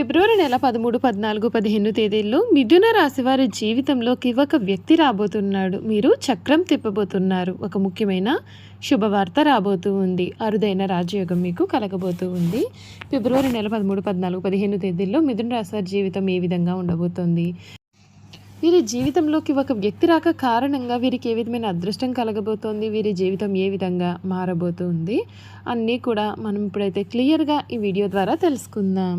ఫిబ్రవరి నెల పదమూడు పద్నాలుగు పదిహేను తేదీల్లో మిథున రాశి వారి జీవితంలోకి ఒక వ్యక్తి రాబోతున్నాడు. మీరు చక్రం తిప్పబోతున్నారు. ఒక ముఖ్యమైన శుభవార్త రాబోతూ ఉంది. అరుదైన రాజయోగం మీకు కలగబోతూ ఉంది. ఫిబ్రవరి నెల పదమూడు పద్నాలుగు పదిహేను తేదీల్లో మిథున రాశి వారి జీవితం ఏ విధంగా ఉండబోతోంది? వీరి జీవితంలోకి ఒక వ్యక్తి రాక కారణంగా వీరికి ఏ విధమైన అదృష్టం కలగబోతోంది? వీరి జీవితం ఏ విధంగా మారబోతుంది? అన్నీ కూడా మనం ఇప్పుడైతే క్లియర్గా ఈ వీడియో ద్వారా తెలుసుకుందాం.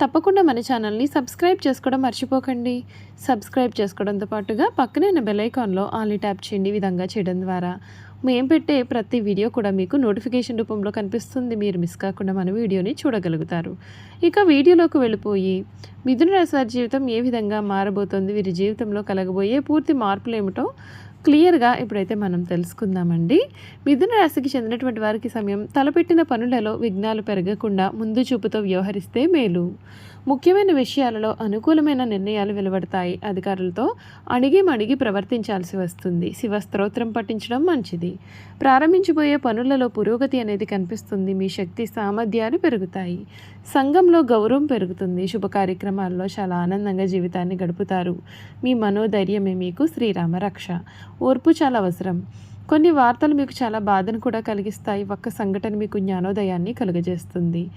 తప్పకుండా మన ఛానల్ని సబ్స్క్రైబ్ చేసుకోవడం మర్చిపోకండి. సబ్స్క్రైబ్ చేసుకోవడంతో పాటుగా పక్కనే ఉన్న బెల్ ఆన్లీ ట్యాప్ చేయండి విధంగా చేయడం ద్వారా. మేము పెట్టే ప్రతి వీడియో కూడా మీకు నోటిఫికేషన్ రూపంలో కనిపిస్తుంది. మీరు మిస్ కాకుండా మన వీడియోని చూడగలుగుతారు. ఇక వీడియోలోకి వెళ్ళిపోయి మిథున రాశి వారి జీవితం ఏ విధంగా మారబోతోంది? వీరి జీవితంలో కలగబోయే పూర్తి మార్పులు ఏమిటో క్లియర్గా ఇప్పుడైతే మనం తెలుసుకుందామండి. మిథున రాశికి చెందినటువంటి వారికి సమయం తలపెట్టిన పనులలో విఘ్నాలు పెరగకుండా ముందు చూపుతో వ్యవహరిస్తే మేలు. ముఖ్యమైన విషయాలలో అనుకూలమైన నిర్ణయాలు వెలువడతాయి. అధికారులతో అణిగి మణిగి ప్రవర్తించాల్సి వస్తుంది. శివ స్తోత్రం పఠించడం మంచిది. ప్రారంభించబోయే పనులలో పురోగతి అనేది కనిపిస్తుంది. మీ శక్తి సామర్థ్యాలు పెరుగుతాయి. సంఘంలో గౌరవం పెరుగుతుంది. శుభ కార్యక్రమాల్లో చాలా ఆనందంగా జీవితాన్ని గడుపుతారు. మీ మనోధైర్యమే మీకు శ్రీరామ రక్ష ఓర్పు చాలా అవసరం. కొన్ని వార్తలు మీకు చాలా బాధను కూడా కలిగిస్తాయి. ఒక్క సంఘటన మీకు జ్ఞానోదయాన్ని కలుగజేస్తుంది.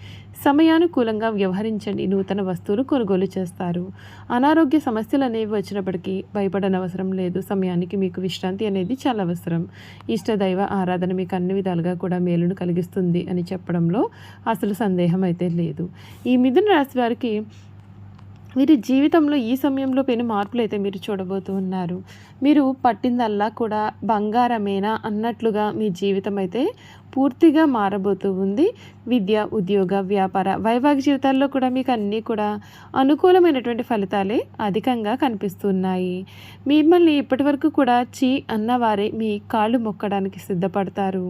సమయానుకూలంగా వ్యవహరించండి. నూతన వస్తువులు కొనుగోలు చేస్తారు. అనారోగ్య సమస్యలు అనేవి వచ్చినప్పటికీ భయపడనవసరం లేదు. సమయానికి మీకు విశ్రాంతి అనేది చాలా అవసరం. ఇష్టదైవ ఆరాధన మీకు అన్ని విధాలుగా కూడా మేలును కలిగిస్తుంది అని చెప్పడంలో అసలు సందేహం అయితే లేదు. ఈ మిథున రాశి వారికి వీరి జీవితంలో ఈ సమయంలో పెను మార్పులు అయితే మీరు చూడబోతూ ఉన్నారు మీరు పట్టిందల్లా కూడా బంగారమేనా అన్నట్లుగా మీ జీవితం అయితే పూర్తిగా మారబోతూ ఉంది. విద్య ఉద్యోగ వ్యాపార వైవాహిక జీవితాల్లో కూడా మీకు అన్నీ కూడా అనుకూలమైనటువంటి ఫలితాలే అధికంగా కనిపిస్తున్నాయి. మిమ్మల్ని ఇప్పటి వరకు కూడా చీ అన్నవారే మీ కాళ్ళు మొక్కడానికి సిద్ధపడతారు.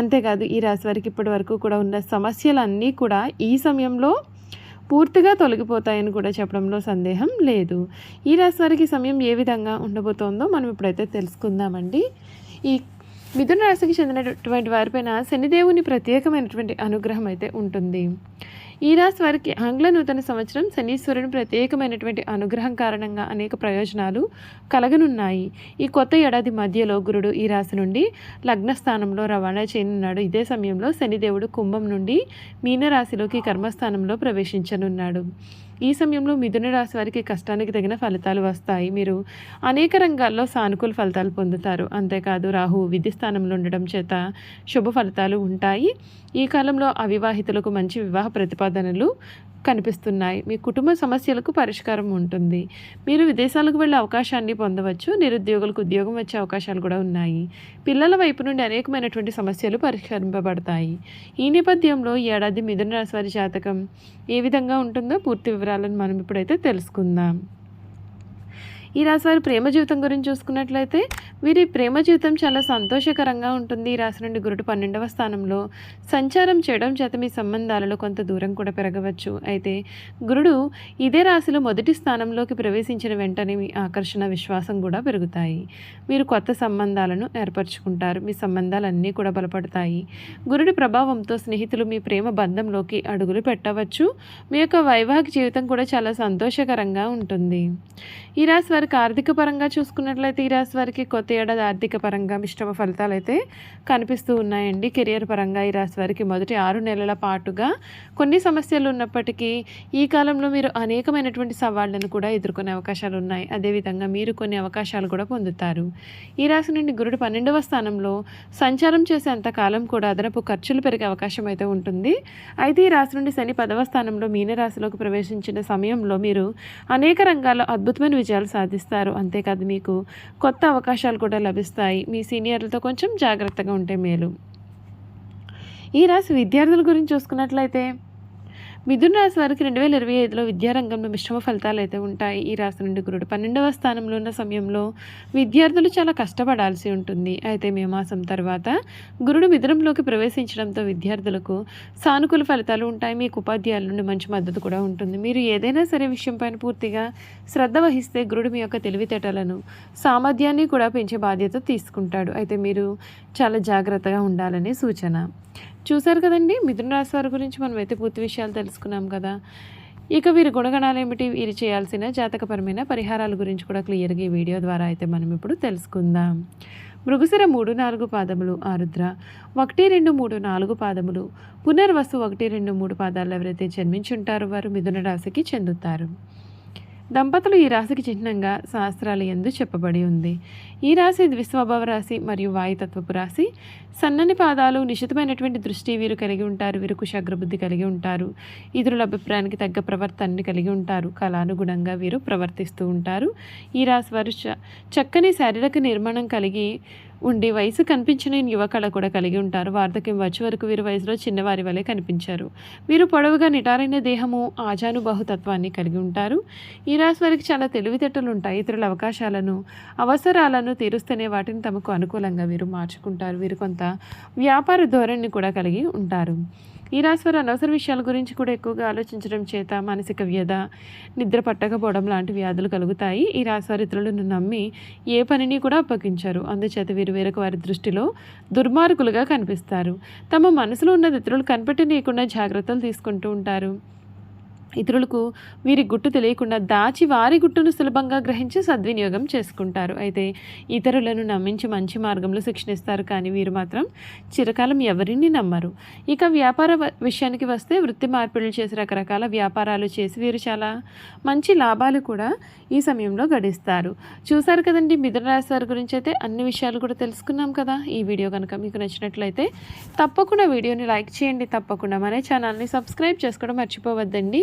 అంతేకాదు ఈ రాశి వారికి ఇప్పటి వరకు కూడా ఉన్న సమస్యలన్నీ కూడా ఈ సమయంలో పూర్తిగా తొలగిపోతాయని కూడా చెప్పడంలో సందేహం లేదు. ఈ రాశి వారికి సమయం ఏ విధంగా ఉండబోతోందో మనం ఇప్పుడైతే తెలుసుకుందామండి. ఈ మిథున రాశికి చెందినటువంటి వారిపైన శనిదేవుని ప్రత్యేకమైనటువంటి అనుగ్రహం అయితే ఉంటుంది. ఈ రాశి వారికి ఆంగ్ల నూతన సంవత్సరం శనీశ్వరుని ప్రత్యేకమైనటువంటి అనుగ్రహం కారణంగా అనేక ప్రయోజనాలు కలగనున్నాయి. ఈ కొత్త ఏడాది మధ్యలో గురుడు ఈ రాశి నుండి లగ్నస్థానంలో రవాణా చేయనున్నాడు. ఇదే సమయంలో శనిదేవుడు కుంభం నుండి మీనరాశిలోకి కర్మస్థానంలో ప్రవేశించనున్నాడు. ఈ సమయంలో మిథున రాశి వారికి కష్టానికి తగిన ఫలితాలు వస్తాయి. మీరు అనేక రంగాల్లో సానుకూల ఫలితాలు పొందుతారు. అంతేకాదు రాహు విధి స్థానంలో ఉండడం చేత శుభ ఫలితాలు ఉంటాయి. ఈ కాలంలో అవివాహితులకు మంచి వివాహ ప్రతిపాదనలు కనిపిస్తున్నాయి. మీ కుటుంబ సమస్యలకు పరిష్కారం ఉంటుంది. మీరు విదేశాలకు వెళ్ళే అవకాశాన్ని పొందవచ్చు. నిరుద్యోగులకు ఉద్యోగం వచ్చే అవకాశాలు కూడా ఉన్నాయి. పిల్లల వైపు నుండి అనేకమైనటువంటి సమస్యలు పరిష్కరింపబడతాయి. ఈ నేపథ్యంలో ఏడాది మిథున రాశి వారి జాతకం ఏ విధంగా ఉంటుందో పూర్తి వివరాలను మనం ఇప్పుడైతే తెలుసుకుందాం. ఈ రాశి వారి ప్రేమ జీవితం గురించి చూసుకున్నట్లయితే వీరి ప్రేమ జీవితం చాలా సంతోషకరంగా ఉంటుంది. ఈ రాశి నుండి గురుడు పన్నెండవ స్థానంలో సంచారం చేయడం చేత మీ సంబంధాలలో కొంత దూరం కూడా పెరగవచ్చు. అయితే గురుడు ఇదే రాశిలో మొదటి స్థానంలోకి ప్రవేశించిన వెంటనే మీ ఆకర్షణ విశ్వాసం కూడా పెరుగుతాయి. మీరు కొత్త సంబంధాలను ఏర్పరచుకుంటారు. మీ సంబంధాలన్నీ కూడా బలపడతాయి. గురుడి ప్రభావంతో స్నేహితులు మీ ప్రేమ బంధంలోకి అడుగులు పెట్టవచ్చు. మీ యొక్క వైవాహిక జీవితం కూడా చాలా సంతోషకరంగా ఉంటుంది. ఈ రాశి వారి వారికి ఆర్థిక పరంగా చూసుకున్నట్లయితే ఈ రాశి వారికి కొత్త ఏడాది ఆర్థిక పరంగా మిశ్రమ ఫలితాలు అయితే కనిపిస్తూ ఉన్నాయండి. కెరియర్ పరంగా ఈ రాశి వారికి మొదటి ఆరు నెలల పాటుగా కొన్ని సమస్యలు ఉన్నప్పటికీ ఈ కాలంలో మీరు అనేకమైనటువంటి సవాళ్ళను కూడా ఎదుర్కొనే అవకాశాలు ఉన్నాయి. అదేవిధంగా మీరు కొన్ని అవకాశాలు కూడా పొందుతారు. ఈ రాశి నుండి గురుడు పన్నెండవ స్థానంలో సంచారం చేసేంత కాలం కూడా అదనపు ఖర్చులు పెరిగే అవకాశం అయితే ఉంటుంది. అయితే ఈ రాశి నుండి శని పదవ స్థానంలో మీనరాశిలోకి ప్రవేశించిన సమయంలో మీరు అనేక రంగాల్లో అద్భుతమైన విజయాలు సాధిస్తారు అంతేకాదు మీకు కొత్త అవకాశాలు కూడా లభిస్తాయి. మీ సీనియర్లతో కొంచెం జాగ్రత్తగా ఉంటే మేలు. ఈ రాశి విద్యార్థుల గురించి చూసుకున్నట్లయితే మిథున రాశి వారికి రెండు వేల ఇరవై ఐదులో విద్యారంగంలో మిశ్రమ ఫలితాలు అయితే ఉంటాయి. ఈ రాశి నుండి గురుడు పన్నెండవ స్థానంలో ఉన్న సమయంలో విద్యార్థులు చాలా కష్టపడాల్సి ఉంటుంది. అయితే మే మాసం తర్వాత గురుడు మిథునంలోకి ప్రవేశించడంతో విద్యార్థులకు సానుకూల ఫలితాలు ఉంటాయి. మీకు ఉపాధ్యాయుల నుండి మంచి మద్దతు కూడా ఉంటుంది. మీరు ఏదైనా సరే విషయం పైన పూర్తిగా శ్రద్ధ వహిస్తే గురుడు మీ యొక్క తెలివితేటలను సామర్థ్యాన్ని కూడా పెంచే బాధ్యత తీసుకుంటాడు. అయితే మీరు చాలా జాగ్రత్తగా ఉండాలనే సూచన. చూశారు కదండి? మిథున రాశి వారి గురించి మనం అయితే పూర్తి విషయాలు తెలుసుకున్నాం కదా. ఇక వీరి గుణగణాలు ఏమిటి? వీరు చేయాల్సిన జాతకపరమైన పరిహారాల గురించి కూడా క్లియర్గా ఈ వీడియో ద్వారా అయితే మనం ఇప్పుడు తెలుసుకుందాం. మృగశిర మూడు నాలుగు పాదములు ఆరుద్ర ఒకటి రెండు మూడు నాలుగు పాదములు పునర్వసు ఒకటి రెండు మూడు పాదాలు ఎవరైతే జన్మించుంటారో వారు మిథున రాశికి చెందుతారు. దంపతులు ఈ రాశికి చిహ్నంగా శాస్త్రాలు ఎందు చెప్పబడి ఉంది. ఈ రాశి ద్విస్వభావ రాశి మరియు వాయుతత్వపు రాశి. సన్నని పాదాలు నిశితమైనటువంటి దృష్టి వీరు కలిగి ఉంటారు వీరు కుశాగ్రబుద్ధి కలిగి ఉంటారు. ఇతరుల అభిప్రాయానికి తగ్గ ప్రవర్తనని కలిగి ఉంటారు. కళానుగుణంగా వీరు ప్రవర్తిస్తూ ఉంటారు. ఈ రాశి వారు చక్కని శారీరక నిర్మాణం కలిగి ఉండి వయసు కనిపించిన యువకళ కూడా కలిగి ఉంటారు. వార్ధక్యం వచ్చే వరకు వీరు వయసులో చిన్నవారి వలె కనిపించారు. వీరు పొడవుగా నిటారైన దేహము ఆజానుబాహుతత్వాన్ని కలిగి ఉంటారు. ఈ రాశి వారికి చాలా తెలివితేటలు ఉంటాయి. ఇతరుల అవకాశాలను అవసరాలను తీరుస్తూనే వాటిని తమకు అనుకూలంగా వీరు మార్చుకుంటారు. వీరు కొంత వ్యాపార ధోరణిని కూడా కలిగి ఉంటారు. ఈ రాశివారు అనవసర విషయాల గురించి కూడా ఎక్కువగా ఆలోచించడం చేత మానసిక వ్యధ నిద్ర పట్టకపోవడం లాంటి వ్యాధులు కలుగుతాయి. ఈ రాశివారి ఇతరులను నమ్మి ఏ పనిని కూడా అప్పగించారు. అందుచేత వీరు వేరొక వారి దృష్టిలో దుర్మార్గులుగా కనిపిస్తారు. తమ మనసులో ఉన్నది ఇతరులు కనిపెట్టనీయకుండా జాగ్రత్తలు తీసుకుంటూ ఉంటారు. ఇతరులకు వీరి గుట్టు తెలియకుండా దాచి వారి గుట్టును సులభంగా గ్రహించి సద్వినియోగం చేసుకుంటారు. అయితే ఇతరులను నమ్మించి మంచి మార్గంలో శిక్షణిస్తారు కానీ వీరు మాత్రం చిరకాలం ఎవరిని నమ్మరు. ఇక వ్యాపార విషయానికి వస్తే వృత్తి మార్పిడులు చేసి రకరకాల వ్యాపారాలు చేసి వీరు చాలా మంచి లాభాలు కూడా ఈ సమయంలో గడిస్తారు. చూసారు కదండి మిథున రాశి వారి గురించి అయితే అన్ని విషయాలు కూడా తెలుసుకున్నాం కదా. ఈ వీడియో కనుక మీకు నచ్చినట్లయితే తప్పకుండా వీడియోని లైక్ చేయండి. తప్పకుండా మన ఛానల్ని సబ్స్క్రైబ్ చేసుకోవడం మర్చిపోవద్దండి.